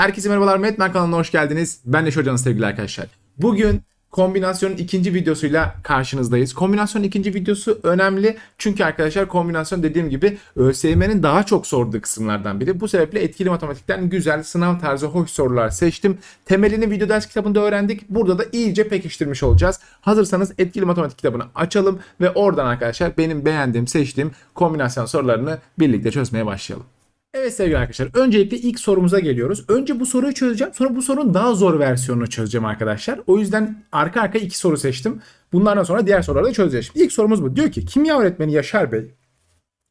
Herkese merhabalar Metmen kanalına hoş geldiniz. Ben Neşe Hoca'nız sevgili arkadaşlar. Bugün kombinasyonun ikinci videosuyla karşınızdayız. Kombinasyonun ikinci videosu önemli. Çünkü arkadaşlar kombinasyon dediğim gibi ÖSYM'nin daha çok sorduğu kısımlardan biri. Bu sebeple etkili matematikten güzel sınav tarzı hoş sorular seçtim. Temelini video ders kitabında öğrendik. Burada da iyice pekiştirmiş olacağız. Hazırsanız etkili matematik kitabını açalım ve oradan arkadaşlar benim beğendiğim, seçtiğim kombinasyon sorularını birlikte çözmeye başlayalım. Evet sevgili arkadaşlar öncelikle ilk sorumuza geliyoruz. Önce bu soruyu çözeceğim sonra bu sorunun daha zor versiyonunu çözeceğim arkadaşlar. O yüzden arka arka iki soru seçtim. Bunlardan sonra diğer soruları da çözeceğiz. Şimdi ilk sorumuz bu. Diyor ki kimya öğretmeni Yaşar Bey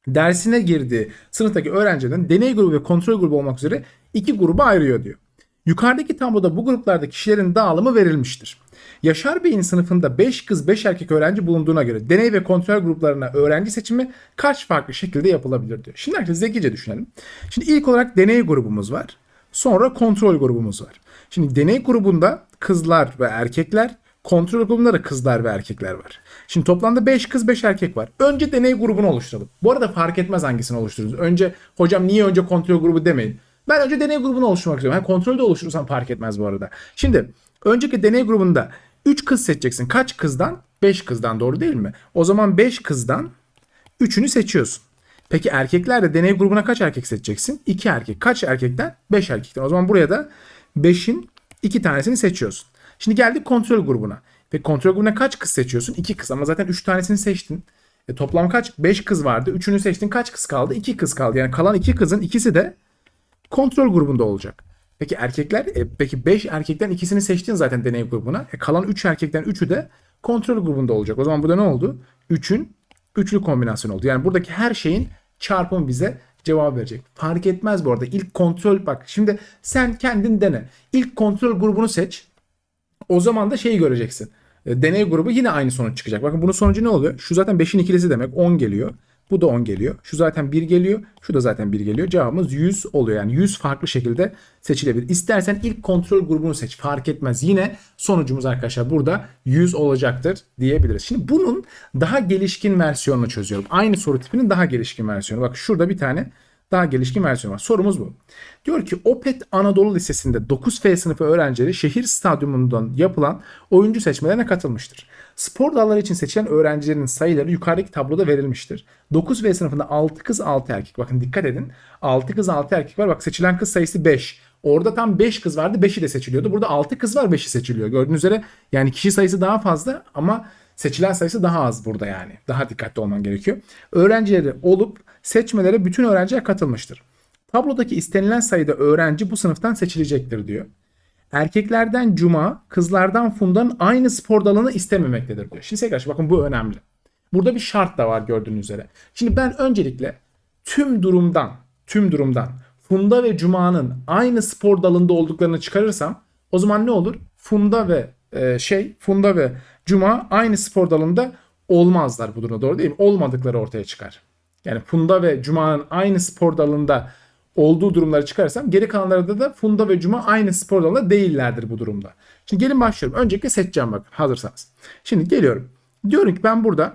dersine girdiği sınıftaki öğrencilerin deney grubu ve kontrol grubu olmak üzere iki gruba ayırıyor diyor. Yukarıdaki tabloda bu gruplarda kişilerin dağılımı verilmiştir. Yaşar Bey'in sınıfında 5 kız 5 erkek öğrenci bulunduğuna göre deney ve kontrol gruplarına öğrenci seçimi kaç farklı şekilde yapılabilir diyor. Şimdi arkadaşlar zekice düşünelim. Şimdi ilk olarak deney grubumuz var. Sonra kontrol grubumuz var. Şimdi deney grubunda kızlar ve erkekler, kontrol grubunda da kızlar ve erkekler var. Şimdi toplamda 5 kız 5 erkek var. Önce deney grubunu oluşturalım. Bu arada fark etmez hangisini oluştururuz. Önce hocam niye önce kontrol grubu demeyin. Ben önce deney grubunu oluşturmak istiyorum. Ha, kontrolde oluşturursam fark etmez bu arada. Şimdi önceki deney grubunda 3 kız seçeceksin. Kaç kızdan? 5 kızdan doğru değil mi? O zaman 5 kızdan 3'ünü seçiyorsun. Peki erkeklerde deney grubuna kaç erkek seçeceksin? 2 erkek. Kaç erkekten? 5 erkekten. O zaman buraya da 5'in 2 tanesini seçiyorsun. Şimdi geldik kontrol grubuna. Ve kontrol grubuna kaç kız seçiyorsun? 2 kız ama zaten 3 tanesini seçtin. E toplam kaç? 5 kız vardı. 3'ünü seçtin. Kaç kız kaldı? 2 kız kaldı. Yani kalan 2 kızın ikisi de kontrol grubunda olacak. Peki erkekler e, peki 5 erkekten ikisini seçtin zaten deney grubuna. E, kalan 3 erkekten 3'ü de kontrol grubunda olacak. O zaman burada ne oldu? 3'ün üçlü kombinasyon oldu. Yani buradaki her şeyin çarpımı bize cevap verecek. Fark etmez bu arada. İlk kontrol bak şimdi sen kendin dene. İlk kontrol grubunu seç. O zaman da şeyi göreceksin. E, Deney grubu yine aynı sonuç çıkacak. Bakın bunun sonucu ne oluyor? Şu zaten 5'in ikilisi demek 10 geliyor. Bu da 10 geliyor. Şu zaten 1 geliyor. Şu da zaten 1 geliyor. Cevabımız 100 oluyor. Yani 100 farklı şekilde seçilebilir. İstersen ilk kontrol grubunu seç. Fark etmez. Yine sonucumuz arkadaşlar burada 100 olacaktır diyebiliriz. Şimdi bunun daha gelişkin versiyonunu çözüyorum. Aynı soru tipinin daha gelişkin versiyonu. Bak şurada bir tane daha gelişkin versiyon var. Sorumuz bu. Diyor ki Opet Anadolu Lisesi'nde 9F sınıfı öğrencileri şehir stadyumundan yapılan oyuncu seçmelerine katılmıştır. Spor dalları için seçilen öğrencilerin sayıları yukarıdaki tabloda verilmiştir. 9V sınıfında 6 kız 6 erkek. Bakın dikkat edin. 6 kız 6 erkek var. Bak seçilen kız sayısı 5. Orada tam 5 kız vardı 5'i de seçiliyordu. Burada 6 kız var 5'i seçiliyor. Gördüğünüz üzere yani kişi sayısı daha fazla ama seçilen sayısı daha az burada yani. Daha dikkatli olman gerekiyor. Öğrencileri olup seçmelere bütün öğrenciler katılmıştır. Tablodaki istenilen sayıda öğrenci bu sınıftan seçilecektir diyor. Erkeklerden Cuma, kızlardan Funda'nın aynı spor dalını istememektedir diyor. Şimdi tekrar bakın bu önemli. Burada bir şart da var gördüğünüz üzere. Şimdi ben öncelikle tüm durumdan, tüm durumdan Funda ve Cuma'nın aynı spor dalında olduklarını çıkarırsam o zaman ne olur? Funda ve e, şey, Funda ve Cuma aynı spor dalında olmazlar bu durumda doğru değil mi? Olmadıkları ortaya çıkar. Yani Funda ve Cuma'nın aynı spor dalında olduğu durumları çıkarsam geri kalanlarda da Funda ve Cuma aynı spor dalında değillerdir bu durumda. Şimdi gelin başlıyorum. Öncelikle seçeceğim bakın hazırsanız. Şimdi geliyorum. Diyorum ki ben burada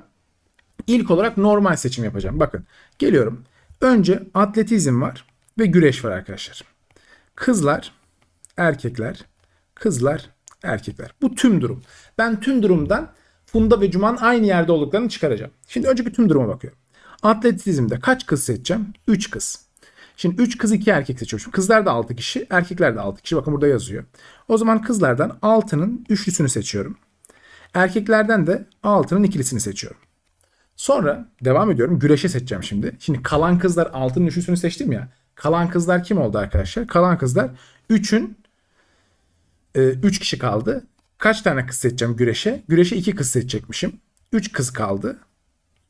ilk olarak normal seçim yapacağım. Bakın geliyorum. Önce atletizm var ve güreş var arkadaşlar. Kızlar, erkekler, kızlar, erkekler. Bu tüm durum. Ben tüm durumdan Funda ve Cuma'nın aynı yerde olduklarını çıkaracağım. Şimdi önceki tüm duruma bakıyorum. Atletizmde kaç kız seçeceğim? 3 kız. Şimdi 3 kız 2 erkek seçiyorum. Kızlar da 6 kişi, erkekler de 6 kişi. Bakın burada yazıyor. O zaman kızlardan 6'nın üçlüsünü seçiyorum. Erkeklerden de 6'nın ikilisini seçiyorum. Sonra devam ediyorum. Güreşe seçeceğim şimdi. Şimdi kalan kızlar 6'nın üçlüsünü seçtim ya. Kalan kızlar kim oldu arkadaşlar? Kalan kızlar 3'ün 3 kişi kaldı. Kaç tane kız seçeceğim güreşe? Güreşe 2 kız seçecekmişim. 3 kız kaldı.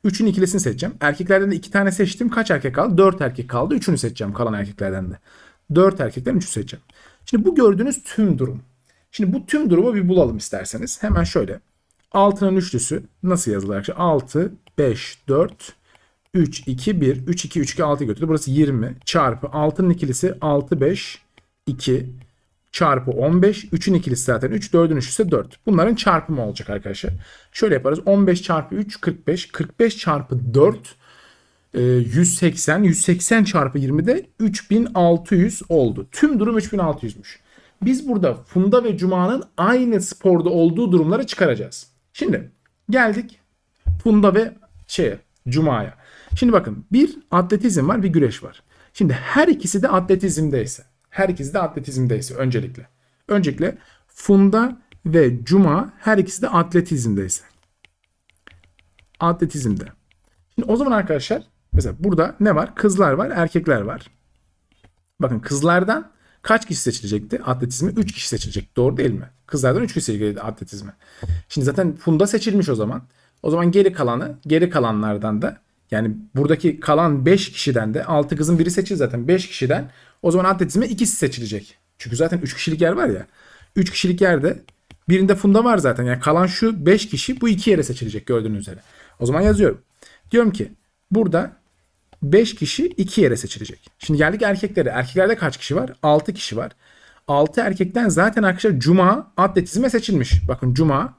3'ün ikilisini seçeceğim. Erkeklerden de 2 tane seçtim. Kaç erkek kaldı? 4 erkek kaldı. 3'ünü seçeceğim kalan erkeklerden de. 4 erkekten 3'ü seçeceğim. Şimdi bu gördüğünüz tüm durum. Şimdi bu tüm durumu bir bulalım isterseniz. Hemen şöyle. 6'nın üçlüsü nasıl yazılır arkadaşlar? 6, 5, 4, 3, 2, 1. 3, 2, 3, 2, 6 götürdü. Burası 20 çarpı 6'nın ikilisi 6, 5, 2 çarpı 15. 3'ün ikilisi zaten 3. 4'ün üçlüsü 4. Bunların çarpımı olacak arkadaşlar. Şöyle yaparız. 15 çarpı 3 45. 45 çarpı 4 e, 180. 180 çarpı 20 de 3600 oldu. Tüm durum 3600'müş. Biz burada Funda ve Cuma'nın aynı sporda olduğu durumları çıkaracağız. Şimdi geldik Funda ve şeye Cuma'ya. Şimdi bakın bir atletizm var bir güreş var. Şimdi her ikisi de atletizmdeyse. Her ikisi de atletizmdeyse öncelikle. Öncelikle Funda ve Cuma her ikisi de atletizmdeyse. Atletizmde. Şimdi o zaman arkadaşlar mesela burada ne var? Kızlar var, erkekler var. Bakın kızlardan kaç kişi seçilecekti? Atletizmi 3 kişi seçilecek. Doğru değil mi? Kızlardan 3 kişi seçilecekti atletizmi. Şimdi zaten Funda seçilmiş o zaman. O zaman geri kalanı, geri kalanlardan da yani buradaki kalan 5 kişiden de 6 kızın biri seçildi zaten 5 kişiden. O zaman atletizme ikisi seçilecek. Çünkü zaten 3 kişilik yer var ya. 3 kişilik yerde birinde Funda var zaten. Yani kalan şu 5 kişi bu iki yere seçilecek gördüğünüz üzere. O zaman yazıyorum. Diyorum ki burada 5 kişi 2 yere seçilecek. Şimdi geldik erkeklere. Erkeklerde kaç kişi var? 6 kişi var. 6 erkekten zaten arkadaşlar Cuma atletizme seçilmiş. Bakın Cuma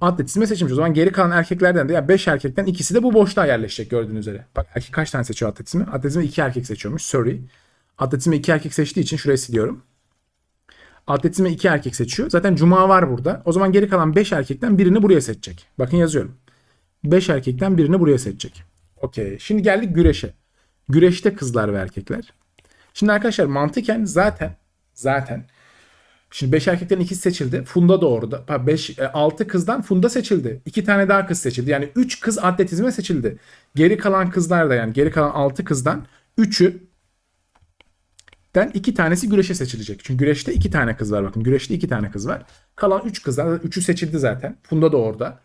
atletizme seçilmiş. O zaman geri kalan erkeklerden de ya 5 erkekten ikisi de bu boşluğa yerleşecek gördüğünüz üzere. Bak erkek kaç tane seçiyor atletizmi? Atletizme 2 erkek seçiyormuş. Sorry. Atletizme 2 erkek seçtiği için şuraya siliyorum. Atletizme 2 erkek seçiyor. Zaten Cuma var burada. O zaman geri kalan 5 erkekten birini buraya seçecek. Bakın yazıyorum. 5 erkekten birini buraya seçecek. Okey. Şimdi geldik güreşe. Güreşte kızlar ve erkekler. Şimdi arkadaşlar mantıken zaten zaten Şimdi 5 erkekten ikisi seçildi. Funda da orada. 5 6 kızdan Funda seçildi. 2 tane daha kız seçildi. Yani 3 kız atletizme seçildi. Geri kalan kızlar da yani geri kalan 6 kızdan 3'ü den 2 tanesi güreşe seçilecek. Çünkü güreşte 2 tane kız var bakın. Güreşte 2 tane kız var. Kalan 3 kızdan 3'ü seçildi zaten. Funda da orada.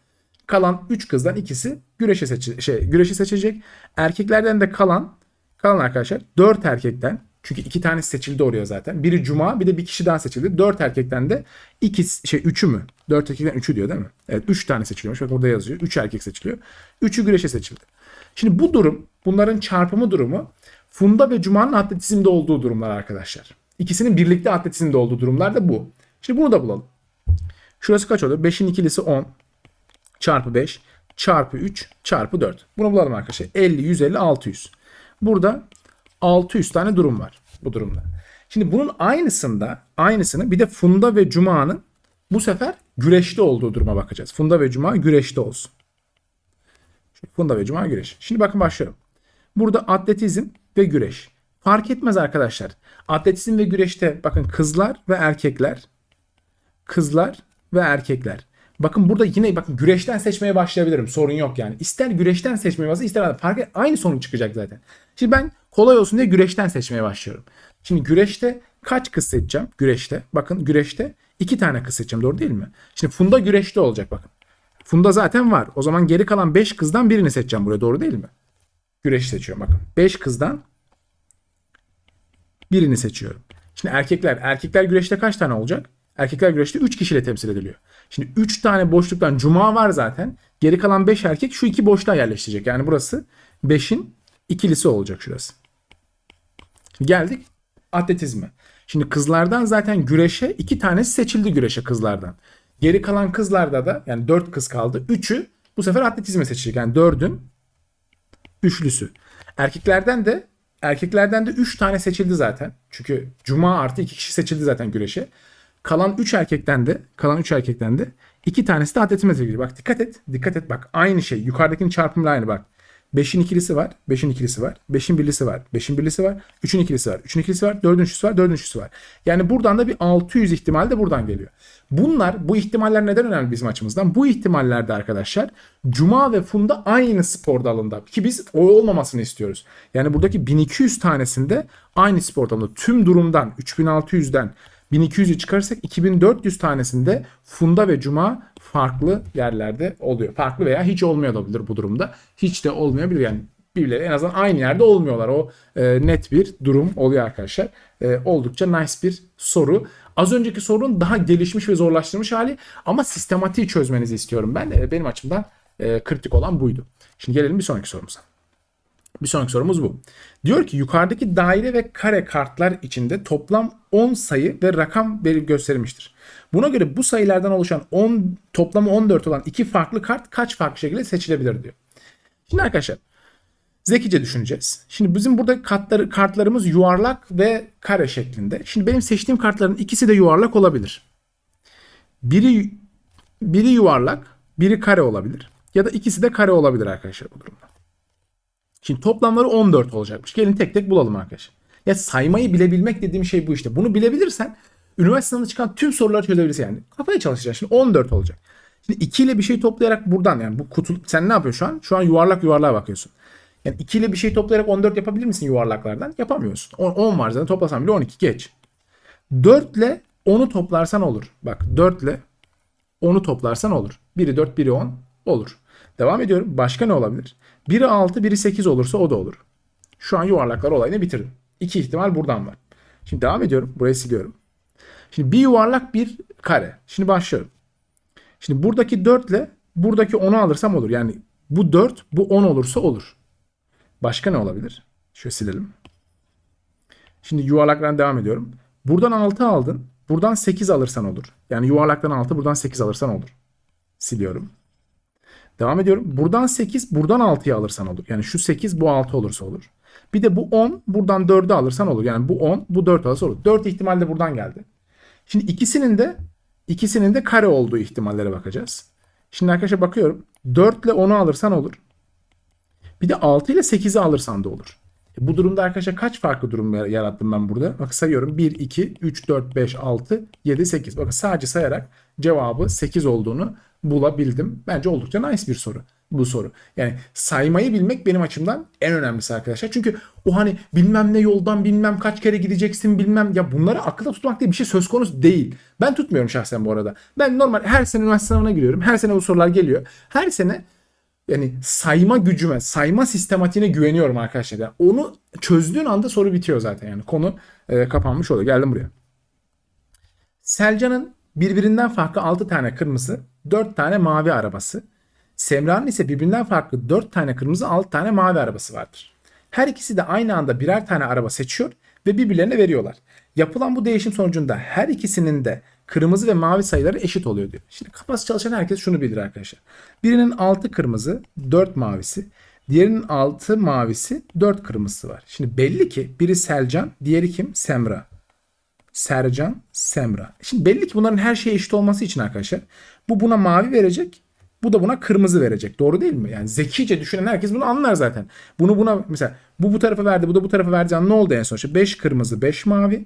Kalan 3 kızdan ikisi güreşe seçi şey güreşi seçecek. Erkeklerden de kalan kalan arkadaşlar 4 erkekten çünkü iki tanesi seçildi oraya zaten. Biri Cuma bir de bir kişi daha seçildi. Dört erkekten de iki şey üçü mü? Dört erkekten üçü diyor değil mi? Evet üç tane seçiliyormuş. Bak burada yazıyor. Üç erkek seçiliyor. Üçü güreşe seçildi. Şimdi bu durum bunların çarpımı durumu Funda ve Cuma'nın atletizmde olduğu durumlar arkadaşlar. İkisinin birlikte atletizmde olduğu durumlar da bu. Şimdi bunu da bulalım. Şurası kaç oluyor? 5'in ikilisi 10 çarpı 5 çarpı 3 çarpı 4. Bunu bulalım arkadaşlar. 50, 150, 600. Burada 600 tane durum var bu durumda. Şimdi bunun aynısında aynısını bir de Funda ve Cuma'nın bu sefer güreşte olduğu duruma bakacağız. Funda ve Cuma güreşte olsun. Funda ve Cuma güreş. Şimdi bakın başlıyorum. Burada atletizm ve güreş. Fark etmez arkadaşlar. Atletizm ve güreşte bakın kızlar ve erkekler. Kızlar ve erkekler. Bakın burada yine bakın güreşten seçmeye başlayabilirim. Sorun yok yani. İster güreşten seçmeye başlayın ister fark et, aynı sonuç çıkacak zaten. Şimdi ben kolay olsun diye güreşten seçmeye başlıyorum. Şimdi güreşte kaç kız seçeceğim? Güreşte. Bakın güreşte iki tane kız seçeceğim. Doğru değil mi? Şimdi Funda güreşte olacak bakın. Funda zaten var. O zaman geri kalan 5 kızdan birini seçeceğim buraya. Doğru değil mi? Güreş seçiyorum bakın. 5 kızdan birini seçiyorum. Şimdi erkekler. Erkekler güreşte kaç tane olacak? Erkekler güreşte 3 kişiyle temsil ediliyor. Şimdi 3 tane boşluktan cuma var zaten. Geri kalan 5 erkek şu iki boşluğa yerleştirecek. Yani burası 5'in ikilisi olacak şurası. Geldik atletizme. Şimdi kızlardan zaten güreşe iki tanesi seçildi güreşe kızlardan. Geri kalan kızlarda da yani 4 kız kaldı. 3'ü bu sefer atletizme seçecek. Yani 4'ün üçlüsü. Erkeklerden de erkeklerden de 3 tane seçildi zaten. Çünkü cuma artı 2 kişi seçildi zaten güreşe. Kalan 3 erkekten de kalan 3 erkekten de 2 tanesi de atletizme seçildi. Bak dikkat et. Dikkat et bak. Aynı şey. Yukarıdakinin çarpımıyla aynı bak. 5'in ikilisi var. 5'in ikilisi var. 5'in birlisi var. 5'in birlisi var. 3'ün ikilisi var. 3'ün ikilisi var. 4'ün üçlüsü var. 4'ün üçlüsü var. Yani buradan da bir 600 ihtimal de buradan geliyor. Bunlar bu ihtimaller neden önemli bizim açımızdan? Bu ihtimallerde arkadaşlar Cuma ve Funda aynı spor dalında ki biz o olmamasını istiyoruz. Yani buradaki 1200 tanesinde aynı spor dalında tüm durumdan 3600'den 1200'ü çıkarırsak 2400 tanesinde Funda ve Cuma farklı yerlerde oluyor. Farklı veya hiç olmuyor olabilir bu durumda. Hiç de olmayabilir yani birbirleri en azından aynı yerde olmuyorlar. O e, net bir durum oluyor arkadaşlar. E, oldukça nice bir soru. Az önceki sorunun daha gelişmiş ve zorlaştırılmış hali ama sistematiği çözmenizi istiyorum ben. E, benim açımdan e, kritik olan buydu. Şimdi gelelim bir sonraki sorumuza. Bir sonraki sorumuz bu. Diyor ki yukarıdaki daire ve kare kartlar içinde toplam 10 sayı ve rakam gösterilmiştir. Buna göre bu sayılardan oluşan 10 toplamı 14 olan iki farklı kart kaç farklı şekilde seçilebilir diyor. Şimdi arkadaşlar zekice düşüneceğiz. Şimdi bizim burada kartları, kartlarımız yuvarlak ve kare şeklinde. Şimdi benim seçtiğim kartların ikisi de yuvarlak olabilir. Biri biri yuvarlak, biri kare olabilir. Ya da ikisi de kare olabilir arkadaşlar bu durumda. Şimdi toplamları 14 olacakmış. Gelin tek tek bulalım arkadaşlar. Ya saymayı bilebilmek dediğim şey bu işte. Bunu bilebilirsen üniversite sınavında çıkan tüm soruları çözebilirsin yani. Kafaya çalışacaksın. Şimdi 14 olacak. Şimdi 2 ile bir şey toplayarak buradan yani bu kutu sen ne yapıyorsun şu an? Şu an yuvarlak yuvarlığa bakıyorsun. Yani 2 ile bir şey toplayarak 14 yapabilir misin yuvarlaklardan? Yapamıyorsun. 10, 10 var zaten toplasan bile 12 geç. 4 ile 10'u toplarsan olur. Bak 4 ile 10'u toplarsan olur. Biri 4, biri 10 olur. Devam ediyorum. Başka ne olabilir? Biri 6, biri 8 olursa o da olur. Şu an yuvarlaklar olayını bitirdim. İki ihtimal buradan var. Şimdi devam ediyorum. Burayı siliyorum. Şimdi bir yuvarlak bir kare. Şimdi başlıyorum. Şimdi buradaki 4 ile buradaki 10'u alırsam olur. Yani bu 4 bu 10 olursa olur. Başka ne olabilir? Şöyle silelim. Şimdi yuvarlaklardan devam ediyorum. Buradan 6 aldın. Buradan 8 alırsan olur. Yani yuvarlaktan 6 buradan 8 alırsan olur. Siliyorum. Devam ediyorum. Buradan 8 buradan 6'yı alırsan olur. Yani şu 8 bu 6 olursa olur. Bir de bu 10 buradan 4'ü alırsan olur. Yani bu 10 bu 4 alırsa olur. 4 ihtimal de buradan geldi. Şimdi ikisinin de ikisinin de kare olduğu ihtimallere bakacağız. Şimdi arkadaşlar bakıyorum. 4 ile 10'u alırsan olur. Bir de 6 ile 8'i alırsan da olur. E bu durumda arkadaşlar kaç farklı durum yar- yarattım ben burada? Bak sayıyorum. 1, 2, 3, 4, 5, 6, 7, 8. Bakın sadece sayarak cevabı 8 olduğunu bulabildim. Bence oldukça nice bir soru bu soru. Yani saymayı bilmek benim açımdan en önemlisi arkadaşlar. Çünkü o hani bilmem ne yoldan bilmem kaç kere gideceksin bilmem ya bunları akılda tutmak diye bir şey söz konusu değil. Ben tutmuyorum şahsen bu arada. Ben normal her sene üniversite sınavına giriyorum. Her sene bu sorular geliyor. Her sene yani sayma gücüme, sayma sistematiğine güveniyorum arkadaşlar. Yani onu çözdüğün anda soru bitiyor zaten yani. Konu e, kapanmış oluyor. Geldim buraya. Selcan'ın birbirinden farklı 6 tane kırmızı, 4 tane mavi arabası. Semra'nın ise birbirinden farklı 4 tane kırmızı, 6 tane mavi arabası vardır. Her ikisi de aynı anda birer tane araba seçiyor ve birbirlerine veriyorlar. Yapılan bu değişim sonucunda her ikisinin de kırmızı ve mavi sayıları eşit oluyor diyor. Şimdi kafası çalışan herkes şunu bilir arkadaşlar. Birinin 6 kırmızı, 4 mavisi. Diğerinin 6 mavisi, 4 kırmızısı var. Şimdi belli ki biri Selcan, diğeri kim? Semra. Sercan, Semra. Şimdi belli ki bunların her şeye eşit olması için arkadaşlar bu buna mavi verecek, bu da buna kırmızı verecek. Doğru değil mi? Yani zekice düşünen herkes bunu anlar zaten. Bunu buna mesela bu bu tarafa verdi, bu da bu tarafa verdi. Yani ne oldu en sonuçta? 5 kırmızı, 5 mavi.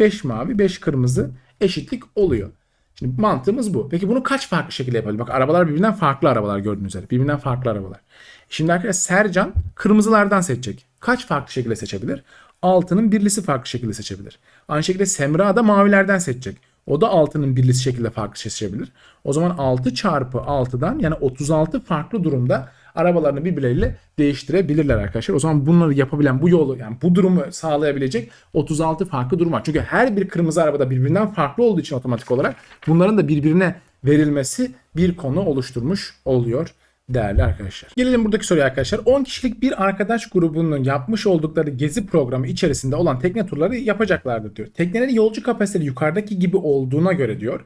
5 mavi, 5 kırmızı eşitlik oluyor. Şimdi mantığımız bu. Peki bunu kaç farklı şekilde yapalım? Bak arabalar birbirinden farklı arabalar gördüğünüz üzere. Birbirinden farklı arabalar. Şimdi arkadaşlar Sercan kırmızılardan seçecek. Kaç farklı şekilde seçebilir? Altının birlisi farklı şekilde seçebilir. Aynı şekilde Semra da mavilerden seçecek. O da altının birlisi şekilde farklı seçebilir. O zaman 6 çarpı 6'dan yani 36 farklı durumda arabalarını birbirleriyle değiştirebilirler arkadaşlar. O zaman bunları yapabilen bu yolu yani bu durumu sağlayabilecek 36 farklı durum var. Çünkü her bir kırmızı arabada birbirinden farklı olduğu için otomatik olarak bunların da birbirine verilmesi bir konu oluşturmuş oluyor değerli arkadaşlar. Gelelim buradaki soruya arkadaşlar. 10 kişilik bir arkadaş grubunun yapmış oldukları gezi programı içerisinde olan tekne turları yapacaklardır diyor. Teknelerin yolcu kapasiteleri yukarıdaki gibi olduğuna göre diyor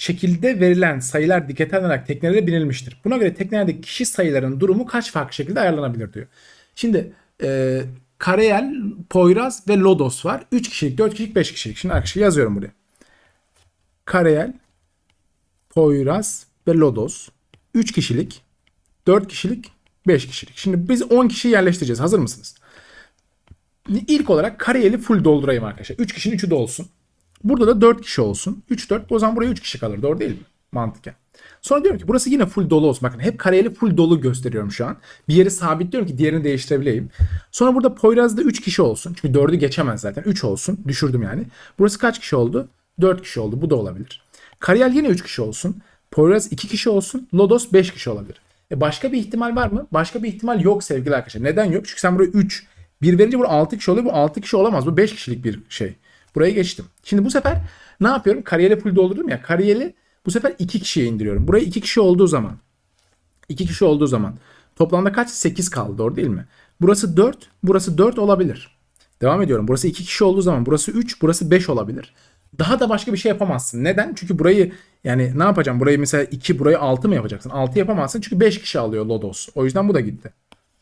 şekilde verilen sayılar dikkate alınarak teknelere binilmiştir. Buna göre teknelerdeki kişi sayılarının durumu kaç farklı şekilde ayarlanabilir diyor. Şimdi e, Karayel, Poyraz ve Lodos var. 3 kişilik, 4 kişilik, 5 kişilik. Şimdi arkadaşlar yazıyorum buraya. Karayel, Poyraz ve Lodos. 3 kişilik, 4 kişilik, 5 kişilik. Şimdi biz 10 kişi yerleştireceğiz. Hazır mısınız? İlk olarak Karayel'i full doldurayım arkadaşlar. 3 kişinin 3'ü de olsun. Burada da 4 kişi olsun. 3 4 o zaman buraya 3 kişi kalır. Doğru değil mi? Mantıken. Sonra diyorum ki burası yine full dolu olsun. Bakın hep kareyeli full dolu gösteriyorum şu an. Bir yeri sabitliyorum ki diğerini değiştirebileyim. Sonra burada Poyraz'da 3 kişi olsun. Çünkü 4'ü geçemez zaten. 3 olsun. Düşürdüm yani. Burası kaç kişi oldu? 4 kişi oldu. Bu da olabilir. Kariyel yine 3 kişi olsun. Poyraz 2 kişi olsun. Lodos 5 kişi olabilir. E başka bir ihtimal var mı? Başka bir ihtimal yok sevgili arkadaşlar. Neden yok? Çünkü sen buraya 3 bir verince burada 6 kişi oluyor. Bu 6 kişi olamaz. Bu 5 kişilik bir şey. Buraya geçtim. Şimdi bu sefer ne yapıyorum? Kariyeli full doldurdum ya. Kariyeli bu sefer 2 kişiye indiriyorum. Buraya 2 kişi olduğu zaman 2 kişi olduğu zaman toplamda kaç? 8 kaldı. Doğru değil mi? Burası 4. Burası 4 olabilir. Devam ediyorum. Burası 2 kişi olduğu zaman burası 3. Burası 5 olabilir. Daha da başka bir şey yapamazsın. Neden? Çünkü burayı yani ne yapacağım? Burayı mesela 2 burayı 6 mı yapacaksın? 6 yapamazsın çünkü 5 kişi alıyor Lodos. O yüzden bu da gitti.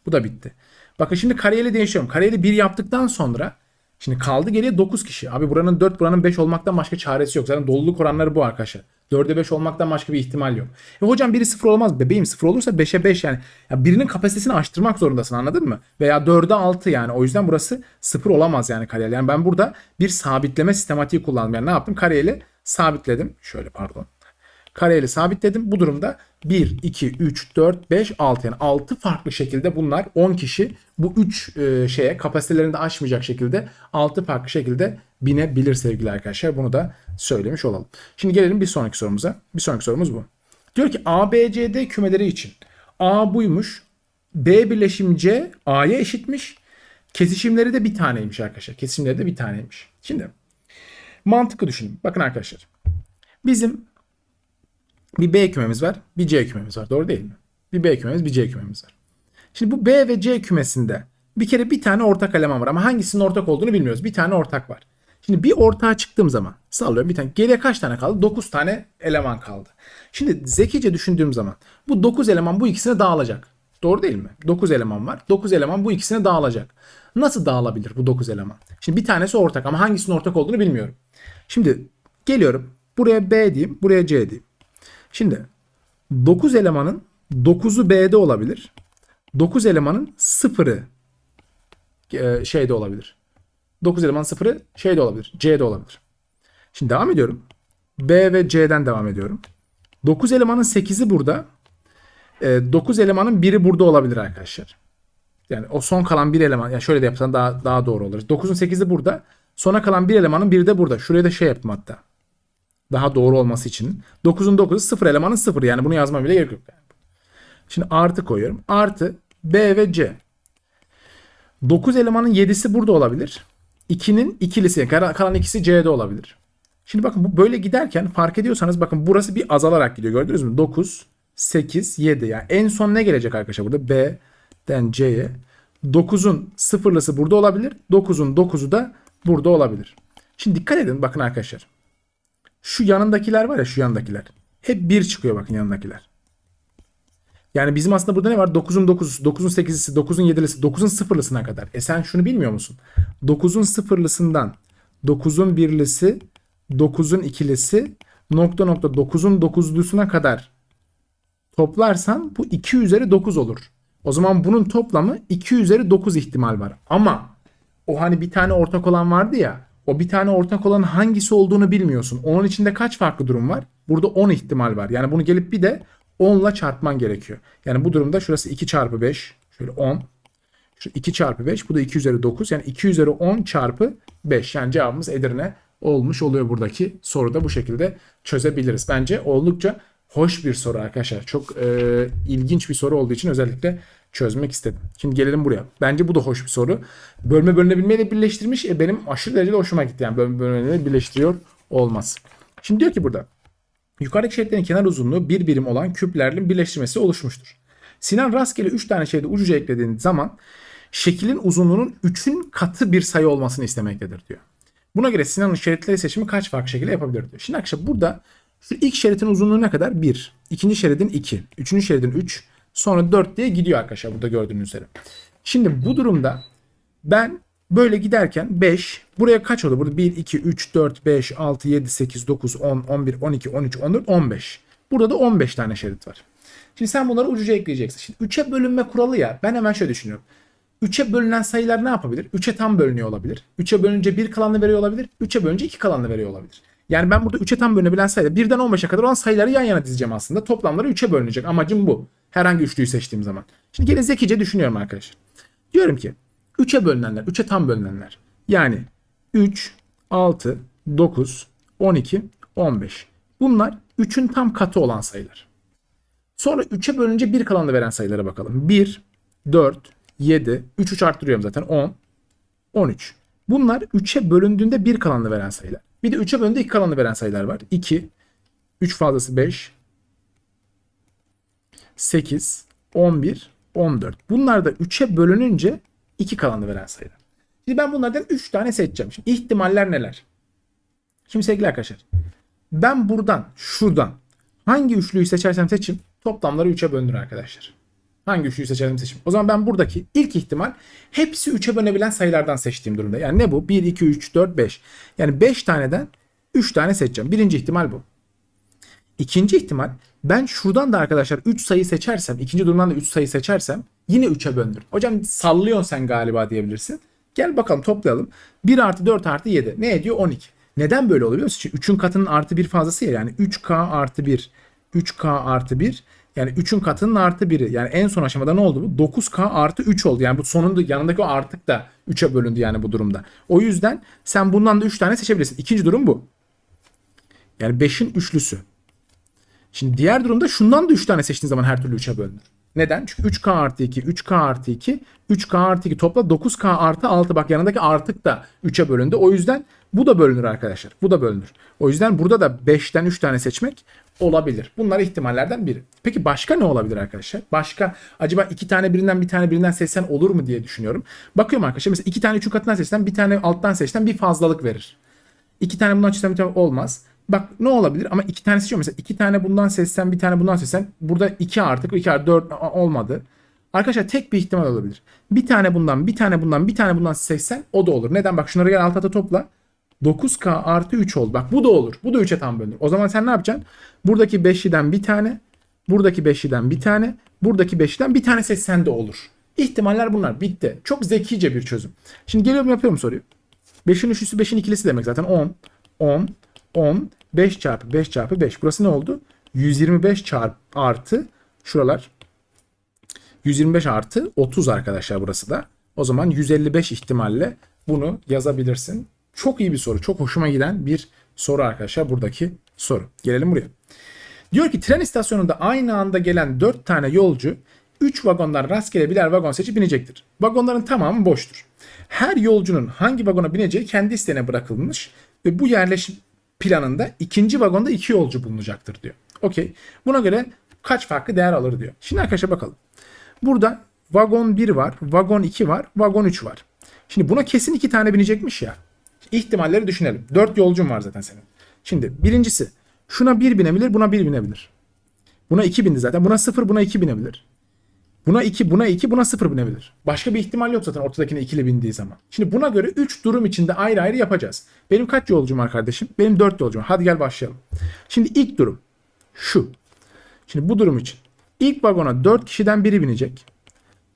Bu da bitti. Bakın şimdi kariyeli değişiyorum. Kariyeli 1 yaptıktan sonra şimdi kaldı geriye 9 kişi. Abi buranın 4 buranın 5 olmaktan başka çaresi yok. Zaten doluluk oranları bu arkadaşlar. 4'e 5 olmaktan başka bir ihtimal yok. E hocam biri 0 olmaz. Bebeğim 0 olursa 5'e 5 yani. Ya birinin kapasitesini aştırmak zorundasın anladın mı? Veya 4'e 6 yani. O yüzden burası 0 olamaz yani kariyeli. Yani ben burada bir sabitleme sistematiği kullandım. Yani ne yaptım? Kariyeli sabitledim. Şöyle pardon. Kareyeli sabitledim. Bu durumda 1, 2, 3, 4, 5, 6 yani 6 farklı şekilde bunlar 10 kişi bu 3 e, şeye kapasitelerini de aşmayacak şekilde 6 farklı şekilde binebilir sevgili arkadaşlar. Bunu da söylemiş olalım. Şimdi gelelim bir sonraki sorumuza. Bir sonraki sorumuz bu. Diyor ki A, B, C, D kümeleri için A buymuş. B birleşim C A'ya eşitmiş. Kesişimleri de bir taneymiş arkadaşlar. Kesişimleri de bir taneymiş. Şimdi mantıklı düşünün. Bakın arkadaşlar. Bizim bir B kümemiz var, bir C kümemiz var. Doğru değil mi? Bir B kümemiz, bir C kümemiz var. Şimdi bu B ve C kümesinde bir kere bir tane ortak eleman var ama hangisinin ortak olduğunu bilmiyoruz. Bir tane ortak var. Şimdi bir ortağa çıktığım zaman sallıyorum bir tane. Geriye kaç tane kaldı? 9 tane eleman kaldı. Şimdi zekice düşündüğüm zaman bu 9 eleman bu ikisine dağılacak. Doğru değil mi? 9 eleman var. 9 eleman bu ikisine dağılacak. Nasıl dağılabilir bu 9 eleman? Şimdi bir tanesi ortak ama hangisinin ortak olduğunu bilmiyorum. Şimdi geliyorum. Buraya B diyeyim, buraya C diyeyim. Şimdi 9 elemanın 9'u B'de olabilir. 9 elemanın 0'ı e, şeyde olabilir. 9 eleman 0'ı şeyde olabilir. C'de olabilir. Şimdi devam ediyorum. B ve C'den devam ediyorum. 9 elemanın 8'i burada. 9 elemanın biri burada olabilir arkadaşlar. Yani o son kalan bir eleman. Yani şöyle de yapsan daha daha doğru olur. 9'un 8'i burada. Sona kalan bir elemanın biri de burada. Şuraya da şey yaptım hatta. Daha doğru olması için. 9'un 9'u 0 elemanın 0 yani bunu yazmam bile gerek yok. Şimdi artı koyuyorum. Artı B ve C. 9 elemanın 7'si burada olabilir. 2'nin ikilisi kalan ikisi C'de olabilir. Şimdi bakın bu böyle giderken fark ediyorsanız bakın burası bir azalarak gidiyor. Gördünüz mü? 9, 8, 7. Yani en son ne gelecek arkadaşlar burada? B'den C'ye. 9'un sıfırlısı burada olabilir. 9'un 9'u da burada olabilir. Şimdi dikkat edin bakın arkadaşlar. Şu yanındakiler var ya şu yanındakiler. Hep 1 çıkıyor bakın yanındakiler. Yani bizim aslında burada ne var? 9'un 9'usu, 9'un 8'lisi, 9'un 7'lisi, 9'un sıfırlısına kadar. E sen şunu bilmiyor musun? 9'un sıfırlısından 9'un birlisi, 9'un ikilisi, nokta nokta 9'un 9'lusuna kadar toplarsan bu 2 üzeri 9 olur. O zaman bunun toplamı 2 üzeri 9 ihtimal var. Ama o hani bir tane ortak olan vardı ya o bir tane ortak olan hangisi olduğunu bilmiyorsun. Onun içinde kaç farklı durum var? Burada 10 ihtimal var. Yani bunu gelip bir de 10 ile çarpman gerekiyor. Yani bu durumda şurası 2 çarpı 5. Şöyle 10. Şu 2 çarpı 5. Bu da 2 üzeri 9. Yani 2 üzeri 10 çarpı 5. Yani cevabımız Edirne olmuş oluyor buradaki soruda bu şekilde çözebiliriz. Bence oldukça hoş bir soru arkadaşlar. Çok e, ilginç bir soru olduğu için özellikle çözmek istedim. Şimdi gelelim buraya. Bence bu da hoş bir soru. Bölme bölünebilmeyi birleştirmiş. E, benim aşırı derecede hoşuma gitti. Yani bölme bölünebilmeyi birleştiriyor olmaz. Şimdi diyor ki burada. Yukarıdaki şeritlerin kenar uzunluğu bir birim olan küplerin birleştirmesi oluşmuştur. Sinan rastgele 3 tane şeyde ucuca eklediğin zaman şekilin uzunluğunun 3'ün katı bir sayı olmasını istemektedir diyor. Buna göre Sinan'ın şeritleri seçimi kaç farklı şekilde yapabilir diyor. Şimdi arkadaşlar burada şu ilk şeritin uzunluğu ne kadar? 1. İkinci şeridin 2. Üçüncü şeridin 3. Sonra 4 diye gidiyor arkadaşlar burada gördüğünüz üzere. Şimdi bu durumda ben böyle giderken 5 buraya kaç oldu? Burada 1, 2, 3, 4, 5, 6, 7, 8, 9, 10, 11, 12, 13, 14, 15. Burada da 15 tane şerit var. Şimdi sen bunları ucuca ekleyeceksin. Şimdi 3'e bölünme kuralı ya ben hemen şöyle düşünüyorum. 3'e bölünen sayılar ne yapabilir? 3'e tam bölünüyor olabilir. 3'e bölünce 1 kalanını veriyor olabilir. 3'e bölünce 2 kalanını veriyor olabilir. Yani ben burada 3'e tam bölünebilen sayılar 1'den 15'e kadar olan sayıları yan yana dizeceğim aslında. Toplamları 3'e bölünecek. Amacım bu. Herhangi üçlüyü seçtiğim zaman. Şimdi gelin zekice düşünüyorum arkadaşlar. Diyorum ki 3'e bölünenler, 3'e tam bölünenler. Yani 3, 6, 9, 12, 15. Bunlar 3'ün tam katı olan sayılar. Sonra 3'e bölünce 1 kalanını veren sayılara bakalım. 1, 4, 7, 3 3 arttırıyorum zaten 10, 13. Bunlar 3'e bölündüğünde 1 kalanını veren sayılar. Bir de 3'e bölündüğünde 2 kalanını veren sayılar var. 2, 3 fazlası 5, 8, 11, 14. Bunlar da 3'e bölününce 2 kalanı veren sayılar. Şimdi ben bunlardan 3 tane seçeceğim. Şimdi ihtimaller neler? Şimdi sevgili arkadaşlar. Ben buradan, şuradan hangi üçlüyü seçersem seçeyim toplamları 3'e bölünür arkadaşlar. Hangi üçlüyü seçerim seçim. O zaman ben buradaki ilk ihtimal hepsi 3'e bölünebilen sayılardan seçtiğim durumda. Yani ne bu? 1, 2, 3, 4, 5. Yani 5 taneden 3 tane seçeceğim. Birinci ihtimal bu. İkinci ihtimal ben şuradan da arkadaşlar 3 sayı seçersem, ikinci durumdan da 3 sayı seçersem yine 3'e bölünür. Hocam sallıyorsun sen galiba diyebilirsin. Gel bakalım toplayalım. 1 artı 4 artı 7 ne ediyor? 12. Neden böyle oluyor? Çünkü 3'ün katının artı 1 fazlası ya yani 3K artı 1, 3K artı 1 yani 3'ün katının artı 1'i. Yani en son aşamada ne oldu bu? 9K artı 3 oldu. Yani bu sonunda yanındaki o artık da 3'e bölündü yani bu durumda. O yüzden sen bundan da 3 tane seçebilirsin. İkinci durum bu. Yani 5'in üçlüsü. Şimdi diğer durumda şundan da 3 tane seçtiğin zaman her türlü 3'e bölünür. Neden? Çünkü 3K artı 2, 3K artı 2, 3K artı 2 topla 9K artı 6. Bak yanındaki artık da 3'e bölündü. O yüzden bu da bölünür arkadaşlar. Bu da bölünür. O yüzden burada da 5'ten 3 tane seçmek olabilir. Bunlar ihtimallerden biri. Peki başka ne olabilir arkadaşlar? Başka acaba iki tane birinden bir tane birinden seçsen olur mu diye düşünüyorum. Bakıyorum arkadaşlar mesela iki tane üçün katından seçsen bir tane alttan seçsen bir fazlalık verir. İki tane bundan seçsen bir tane olmaz. Bak ne olabilir ama iki tane seçiyorum. Mesela iki tane bundan seçsen bir tane bundan seçsen burada iki artık iki artı dört olmadı. Arkadaşlar tek bir ihtimal olabilir. Bir tane bundan bir tane bundan bir tane bundan seçsen o da olur. Neden? Bak şunları gel alt alta topla. 9K artı 3 oldu. Bak bu da olur. Bu da 3'e tam bölünür. O zaman sen ne yapacaksın? Buradaki 5'liden bir tane. Buradaki 5'liden bir tane. Buradaki 5'ten bir tane seçsen de olur. İhtimaller bunlar. Bitti. Çok zekice bir çözüm. Şimdi geliyorum yapıyorum soruyu. 5'in üçlüsü 5'in ikilisi demek zaten. 10, 10, 10, 5 çarpı 5 çarpı 5. Burası ne oldu? 125 çarpı artı şuralar 125 artı 30 arkadaşlar burası da. O zaman 155 ihtimalle bunu yazabilirsin. Çok iyi bir soru. Çok hoşuma giden bir soru arkadaşlar buradaki soru. Gelelim buraya. Diyor ki tren istasyonunda aynı anda gelen 4 tane yolcu 3 vagondan rastgele birer vagon seçip binecektir. Vagonların tamamı boştur. Her yolcunun hangi vagona bineceği kendi isteğine bırakılmış ve bu yerleşim planında ikinci vagonda iki yolcu bulunacaktır diyor. Okey. Buna göre kaç farklı değer alır diyor. Şimdi arkadaşlar bakalım. Burada vagon 1 var, vagon 2 var, vagon 3 var. Şimdi buna kesin iki tane binecekmiş ya. İhtimalleri düşünelim. 4 yolcun var zaten senin. Şimdi birincisi şuna 1 binebilir, buna 1 binebilir. Buna 2 bindi zaten. Buna 0, buna 2 binebilir. Buna 2, buna 2, buna 0 binebilir. Başka bir ihtimal yok zaten ortadakine ikili bindiği zaman. Şimdi buna göre 3 durum içinde ayrı ayrı yapacağız. Benim kaç yolcum var kardeşim? Benim 4 yolcum var. Hadi gel başlayalım. Şimdi ilk durum şu. Şimdi bu durum için ilk vagona 4 kişiden biri binecek.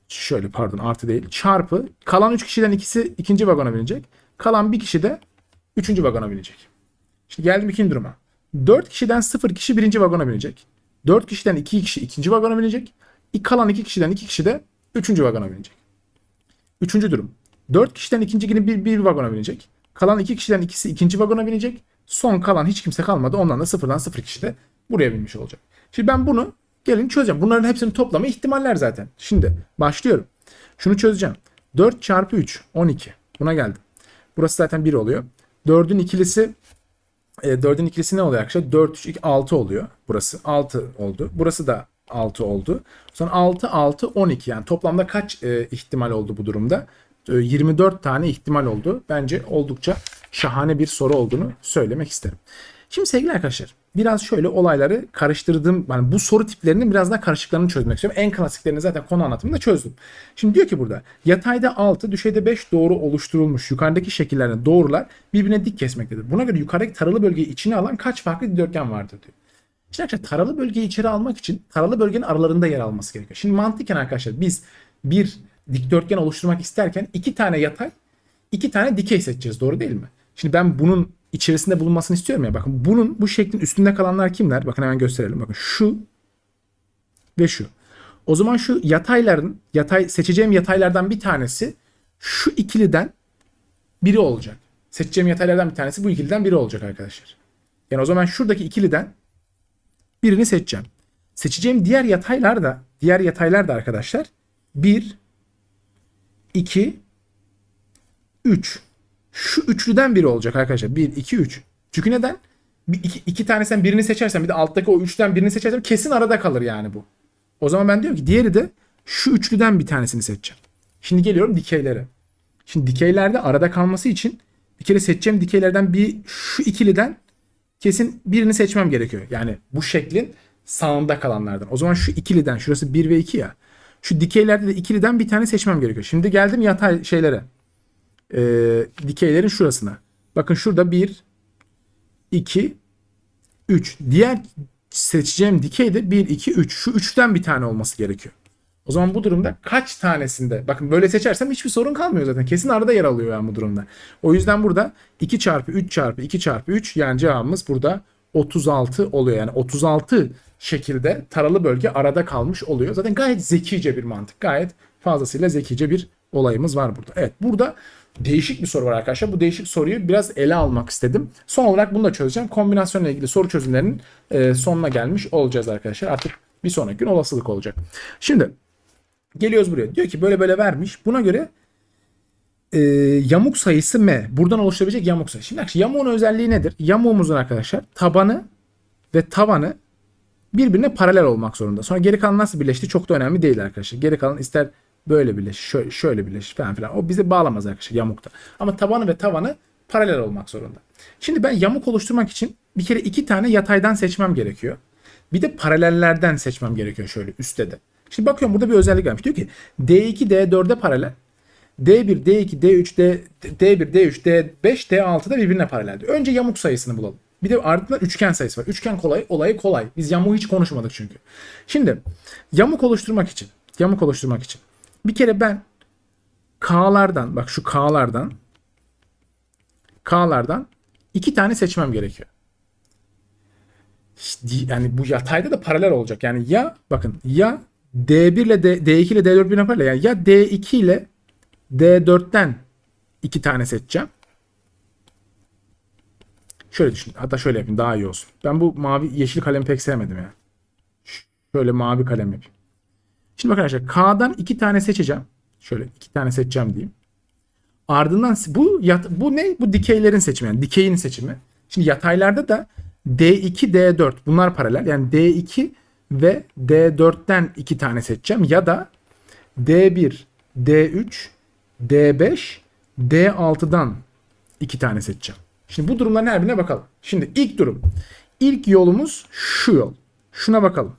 Şöyle pardon artı değil. Çarpı kalan 3 kişiden ikisi ikinci vagona binecek. Kalan bir kişi de üçüncü vagona binecek. Şimdi geldim ikinci duruma. 4 kişiden 0 kişi birinci vagona binecek. 4 kişiden 2 kişi ikinci vagona binecek. Kalan 2 kişiden 2 kişi de üçüncü vagona binecek. Üçüncü durum. 4 kişiden ikinci günü bir, bir vagona binecek. Kalan 2 kişiden ikisi ikinci vagona binecek. Son kalan hiç kimse kalmadı. Ondan da sıfırdan sıfır kişi de buraya binmiş olacak. Şimdi ben bunu gelin çözeceğim. Bunların hepsinin toplamı ihtimaller zaten. Şimdi başlıyorum. Şunu çözeceğim. 4 çarpı 3 12. Buna geldim. Burası zaten 1 oluyor. 4'ün ikilisi e, 4'ün ikilisi ne oluyor arkadaşlar? 4 3 2 6 oluyor. Burası 6 oldu. Burası da 6 oldu. Sonra 6 6 12 yani toplamda kaç e, ihtimal oldu bu durumda? E, 24 tane ihtimal oldu. Bence oldukça şahane bir soru olduğunu söylemek isterim. Şimdi sevgili arkadaşlar biraz şöyle olayları karıştırdım. Yani bu soru tiplerinin biraz daha karışıklarını çözmek istiyorum. En klasiklerini zaten konu anlatımında çözdüm. Şimdi diyor ki burada yatayda 6 düşeyde 5 doğru oluşturulmuş yukarıdaki şekillerin doğrular birbirine dik kesmektedir. Buna göre yukarıdaki taralı bölgeyi içine alan kaç farklı dikdörtgen vardır diyor. Şimdi arkadaşlar taralı bölgeyi içeri almak için taralı bölgenin aralarında yer alması gerekiyor. Şimdi mantıken arkadaşlar biz bir dikdörtgen oluşturmak isterken iki tane yatay, iki tane dikey seçeceğiz. Doğru değil mi? Şimdi ben bunun içerisinde bulunmasını istiyorum ya. Bakın bunun bu şeklin üstünde kalanlar kimler? Bakın hemen gösterelim. Bakın şu ve şu. O zaman şu yatayların, yatay seçeceğim yataylardan bir tanesi şu ikiliden biri olacak. Seçeceğim yataylardan bir tanesi bu ikiliden biri olacak arkadaşlar. Yani o zaman şuradaki ikiliden birini seçeceğim. Seçeceğim diğer yataylar da diğer yataylar da arkadaşlar 1 2 3 şu üçlüden biri olacak arkadaşlar. 1 2 3. Çünkü neden? Bir, iki, iki tanesinden birini seçersen bir de alttaki o üçten birini seçersem kesin arada kalır yani bu. O zaman ben diyorum ki diğeri de şu üçlüden bir tanesini seçeceğim. Şimdi geliyorum dikeylere. Şimdi dikeylerde arada kalması için bir kere seçeceğim dikeylerden bir şu ikiliden kesin birini seçmem gerekiyor. Yani bu şeklin sağında kalanlardan. O zaman şu ikiliden şurası 1 ve 2 ya. Şu dikeylerde de ikiliden bir tane seçmem gerekiyor. Şimdi geldim yatay şeylere. Ee, dikeylerin şurasına. Bakın şurada 1, 2, 3. Diğer seçeceğim dikey de 1, 2, 3. Şu 3'ten bir tane olması gerekiyor. O zaman bu durumda kaç tanesinde bakın böyle seçersem hiçbir sorun kalmıyor zaten. Kesin arada yer alıyor yani bu durumda. O yüzden burada 2 çarpı 3 çarpı 2 çarpı 3 yani cevabımız burada 36 oluyor. Yani 36 şekilde taralı bölge arada kalmış oluyor. Zaten gayet zekice bir mantık. Gayet fazlasıyla zekice bir olayımız var burada. Evet burada değişik bir soru var arkadaşlar. Bu değişik soruyu biraz ele almak istedim. Son olarak bunu da çözeceğim. Kombinasyonla ilgili soru çözümlerinin e, sonuna gelmiş olacağız arkadaşlar. Artık bir sonraki gün olasılık olacak. Şimdi Geliyoruz buraya. Diyor ki böyle böyle vermiş. Buna göre e, yamuk sayısı m. Buradan oluşabilecek yamuk sayısı. Şimdi arkadaşlar yamuğun özelliği nedir? Yamuğumuzun arkadaşlar tabanı ve tavanı birbirine paralel olmak zorunda. Sonra geri kalan nasıl birleşti çok da önemli değil arkadaşlar. Geri kalan ister böyle birleş, şöyle, şöyle birleş falan filan. O bizi bağlamaz arkadaşlar yamukta. Ama tabanı ve tavanı paralel olmak zorunda. Şimdi ben yamuk oluşturmak için bir kere iki tane yataydan seçmem gerekiyor. Bir de paralellerden seçmem gerekiyor şöyle üstte de. Şimdi bakıyorum burada bir özellik vermiş. Diyor ki D2 D4'e paralel. D1, D2, D3, D, D1, D3, D5, D6 da birbirine paralel. Önce yamuk sayısını bulalım. Bir de ardından üçgen sayısı var. Üçgen kolay, olayı kolay. Biz yamuğu hiç konuşmadık çünkü. Şimdi yamuk oluşturmak için, yamuk oluşturmak için bir kere ben K'lardan, bak şu K'lardan K'lardan iki tane seçmem gerekiyor. Yani bu yatayda da paralel olacak. Yani ya bakın ya D1 ile D, D2 ile D4 birbirine paralel. Yani ya D2 ile D4'ten iki tane seçeceğim. Şöyle düşün. Hatta şöyle yapayım daha iyi olsun. Ben bu mavi yeşil kalemi pek sevmedim ya. Şöyle mavi kalem yapayım. Şimdi bakın arkadaşlar K'dan iki tane seçeceğim. Şöyle iki tane seçeceğim diyeyim. Ardından bu yat, bu ne? Bu dikeylerin seçimi yani dikeyin seçimi. Şimdi yataylarda da D2, D4 bunlar paralel. Yani D2 ve D4'ten iki tane seçeceğim ya da D1, D3, D5, D6'dan iki tane seçeceğim. Şimdi bu durumların her birine bakalım. Şimdi ilk durum. İlk yolumuz şu yol. Şuna bakalım.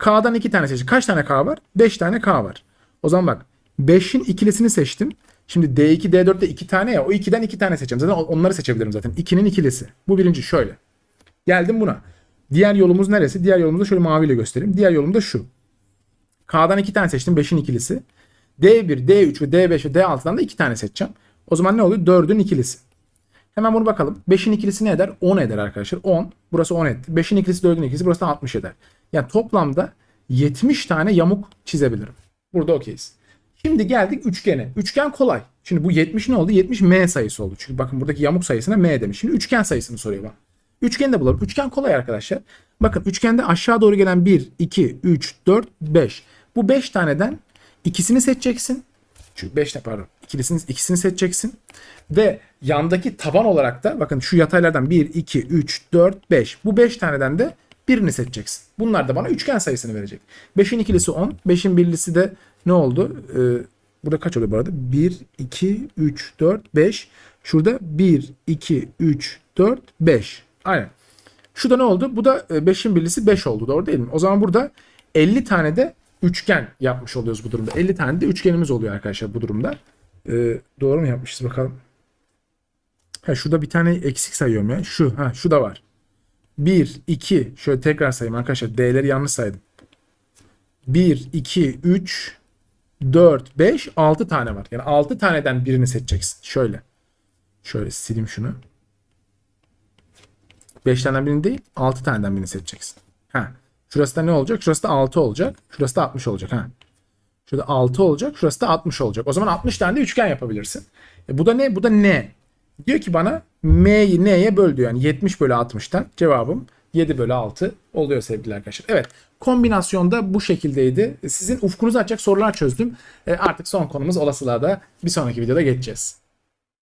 K'dan iki tane seçeceğim. Kaç tane K var? 5 tane K var. O zaman bak 5'in ikilisini seçtim. Şimdi D2, D4'te iki tane ya. O 2'den iki tane seçeceğim. Zaten onları seçebilirim zaten. 2'nin ikilisi. Bu birinci şöyle. Geldim buna. Diğer yolumuz neresi? Diğer yolumuzu şöyle maviyle göstereyim. Diğer yolum da şu. K'dan iki tane seçtim. 5'in ikilisi. D1, D3 ve D5 ve D6'dan da iki tane seçeceğim. O zaman ne oluyor? 4'ün ikilisi. Hemen bunu bakalım. 5'in ikilisi ne eder? 10 eder arkadaşlar. 10. Burası 10 etti. 5'in ikilisi 4'ün ikilisi. Burası da 60 eder. Yani toplamda 70 tane yamuk çizebilirim. Burada okeyiz. Şimdi geldik üçgene. Üçgen kolay. Şimdi bu 70 ne oldu? 70 m sayısı oldu. Çünkü bakın buradaki yamuk sayısına m demiş. Şimdi üçgen sayısını soruyor bana. Üçgeni de bulalım. Üçgen kolay arkadaşlar. Bakın üçgende aşağı doğru gelen 1, 2, 3, 4, 5. Bu 5 taneden ikisini seçeceksin. Şu 5 tane pardon. İkisini, ikisini seçeceksin. Ve yandaki taban olarak da bakın şu yataylardan 1, 2, 3, 4, 5. Bu 5 taneden de birini seçeceksin. Bunlar da bana üçgen sayısını verecek. 5'in ikilisi 10. 5'in birlisi de ne oldu? Ee, burada kaç oluyor bu arada? 1, 2, 3, 4, 5. Şurada 1, 2, 3, 4, 5. Aynen. Şu da ne oldu? Bu da 5'in birlisi 5 oldu. Doğru değil mi? O zaman burada 50 tane de üçgen yapmış oluyoruz bu durumda. 50 tane de üçgenimiz oluyor arkadaşlar bu durumda. Ee, doğru mu yapmışız bakalım. Ha şurada bir tane eksik sayıyorum ya. Şu ha şu da var. 1 2 şöyle tekrar sayayım arkadaşlar. D'leri yanlış saydım. 1 2 3 4 5 6 tane var. Yani 6 taneden birini seçeceksin. Şöyle. Şöyle sileyim şunu. 5 taneden birini değil 6 taneden birini seçeceksin. Ha. Şurası da ne olacak? Şurası da 6 olacak. Şurası da 60 olacak. Ha. Şurada 6 olacak. Şurası da 60 olacak. O zaman 60 tane de üçgen yapabilirsin. E bu da ne? Bu da ne? Diyor ki bana m'yi n'ye böl diyor. Yani 70 bölü 60'tan cevabım 7 bölü 6 oluyor sevgili arkadaşlar. Evet kombinasyonda bu şekildeydi. Sizin ufkunuzu açacak sorular çözdüm. E artık son konumuz olasılığa da bir sonraki videoda geçeceğiz.